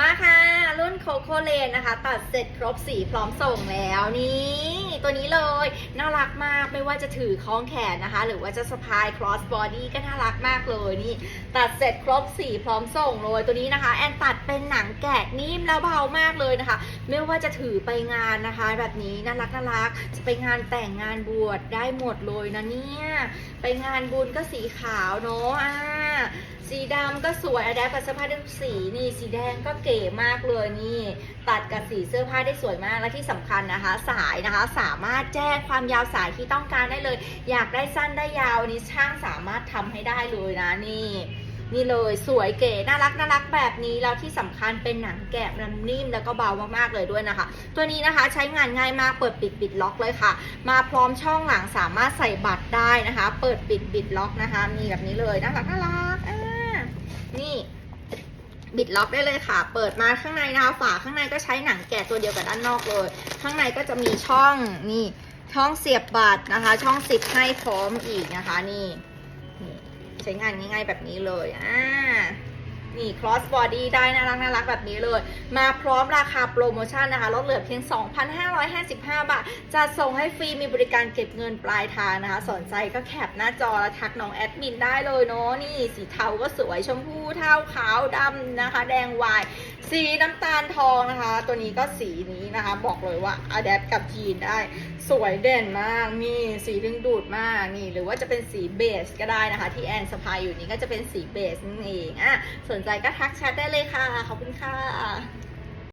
มาค่ะ รุ่นโคโคเลนนะคะ ตัดเสร็จครบสีพร้อมส่งแล้วนี่ ตัวนี้เลยน่ารักมากไม่ว่าจะถือคล้องแขนนะคะ หรือว่าจะสะพาย cross body ก็น่ารักมากเลยนี่ ตัดเสร็จครบสีพร้อมส่งเลยตัวนี้นะคะ แอนตัดเป็นหนังแกะนิ่มแล้วเบามากเลยนะคะ ไม่ว่าจะถือไปงานนะคะ แบบนี้น่ารักน่ารักจะไปงานแต่งงานบวชได้หมดเลยนะเนี่ยไปงานบุญก็สีขาวเนาะอ่า สีดำก็สวยอะแดปกับเสื้อผ้าได้ทุกสีนี่สีแดงก็เก๋มากเลยนี่ ตัดกับสีเสื้อผ้าได้สวยมากและที่สำคัญนะคะ สายนะคะสามารถแจ้งความยาวสายที่ต้องการได้เลย อยากได้สั้นได้ยาวนี่ช่างสามารถทำให้ได้เลยนะนี่นี่เลยสวยเก๋น่ารักน่ารักแบบนี้แล้วที่สำคัญเป็นหนังแกะมันนิ่มแล้วก็เบามากๆเลยด้วยนะคะ ตัวนี้นะคะใช้งานง่ายมากเปิดปิดปิดล็อกเลยค่ะ มาพร้อมช่องหลังสามารถใส่บัตรได้นะคะ เปิดปิดปิดล็อกนะคะ มีแบบนี้เลยน่ารักน่ารัก นี่บิดล็อกได้เลยค่ะ เปิดมาข้างในนะคะฝาข้างในก็ใช้หนังแกะตัวเดียวกับด้านนอกเลย ข้างในก็จะมีช่องนี่ช่องเสียบบัตรนะคะ ช่องสิบให้พร้อมอีกนะคะ นี่นี่ใช้งานง่ายๆแบบนี้เลยอ่า นี่ cross body ได้น่ารักน่ารักแบบนี้เลย มาพร้อมราคาโปรโมชั่นนะคะลดเหลือเพียง 2,555 บาท จะส่งให้ฟรีมีบริการเก็บเงินปลายทางนะคะ สนใจก็แคปหน้าจอแล้วทักน้องแอดมินได้เลยเนาะนี่สีเทาก็สวยชมพูเทาขาวดำนะคะ แดงวาย สีน้ำตาลทองนะคะ ตัวนี้ก็สีนี้นะคะ บอกเลยว่าอะแดปกับจีนได้สวยเด่นมากนี่สีดึงดูดมากนี่หรือว่าจะเป็นสีเบสก็ได้นะคะ ที่แอนสะพายอยู่นี้ก็จะเป็นสีเบสนั่นเองอะสนใจก็ทักแชทได้เลยค่ะ ขอบคุณค่ะ